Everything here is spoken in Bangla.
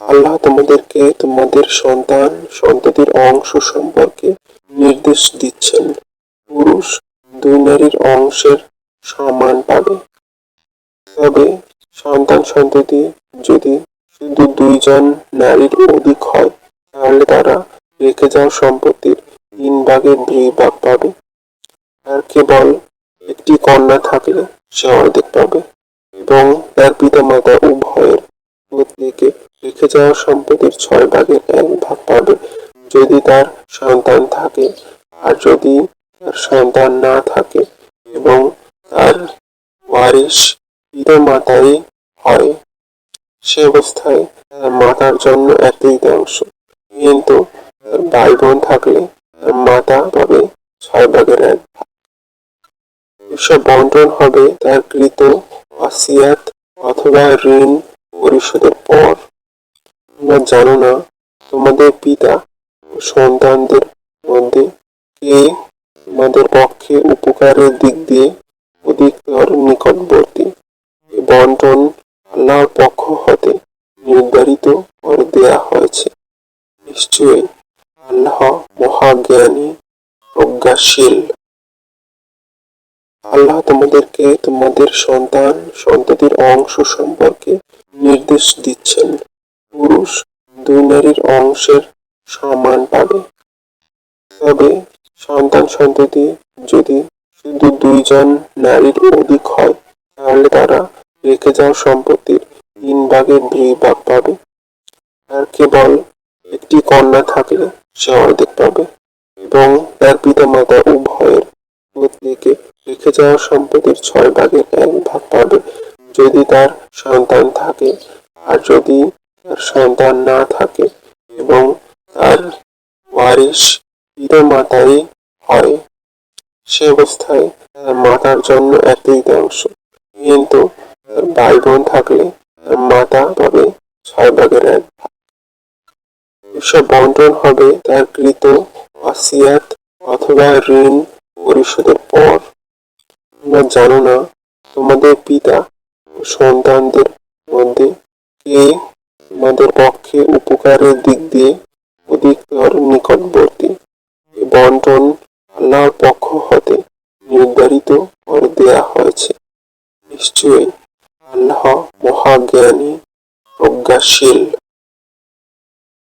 আল্লাহ তোমাদেরকে তোমাদের সন্তান, সন্ততির অংশ সম্পর্কে নির্দেশ দিচ্ছেন। পুরুষ দুই নারীর অংশের সমান পাবে। তবে সন্তান, সন্ততি যদি শুধু দুইজন নারীর অধিক হয়, তাহলে তারা রেখে যাওয়া সম্পত্তির তিন ভাগের দুই ভাগ পাবে। আর কেবল একটি কন্যা থাকলে সে অর্ধেক পাবে এবং তার পিতামাতা উভয়ের প্রত্যেকে রেখে যাওয়া সম্পত্তির ছয় ভাগের এক ভাগ পাবে যদি তার সন্তান থাকে। আর যদি তার সন্তান না থাকে এবং তার ওয়ারিশ পিতামাতাই হয়, সে অবস্থায় তার মাতার জন্য এক তৃতীয়াংশ কিন্তু তার ভাই বোন থাকলে তার মাতা পাবে ছয় ভাগের এক ভাগ। এসব বন্টন হবে তার কৃত ওয়াসিয়াত অথবা ঋণ পরিশোধের পর। তোমরা জানো না তোমাদের পিতা ও সন্তানদের মধ্যে কে তোমাদের পক্ষে উপকারের দিক দিয়ে অধিকতর নিকটবর্তী? এই বন্টন আল্লাহর পক্ষ হতে নির্ধারিত করে দেয়া হয়েছে। নিশ্চয়ই আল্লাহ মহাজ্ঞানী, প্রজ্ঞাশীল। আল্লাহ তোমাদেরকে তোমাদের সন্তান, সন্ততির অংশ সম্পর্কে নির্দেশ দিচ্ছেন। পুরুষ দুই নারীর অংশের সমান পাবে। তবে সন্তান সন্ততি যদি শুধু দুইজন নারীর অধিক হয়, তাহলে তারা রেখে যাওয়া সম্পত্তির তিন ভাগের দুই ভাগ পাবে। আর কেবল একটি কন্যা থাকলে সে অর্ধেক পাবে এবং তার পিতামাতা উভয়ের প্রত্যেকে রেখে যাওয়া সম্পত্তির ছয় ভাগের এক ভাগ পাবে। যদি তার সন্তান থাকে আর যদি সন্তান না থাকে এবং তার ওয়ারিশ পিতামাতাই হয়, সে অবস্থায় তার মাতার জন্য এক তৃতীয়াংশ। কিন্তু তার ভাই বোন থাকলে তার মাতা পাবে ছয় ভাগের এক ভাগ। বন্টন হবে তার কৃত ওয়াসিয়াত অথবা ঋণ পরিশোধের পর। তোমরা জানো না তোমাদের পিতা সন্তানদের মধ্যে কে তোমাদের পক্ষে উপকারের দিক দিয়ে অধিকতর নিকটবর্তী। বন্টন আল্লাহর পক্ষ হতে নির্ধারিত করে দেয়া হয়েছে। নিশ্চয়ই আল্লাহ মহাজ্ঞানী, প্রজ্ঞাশীল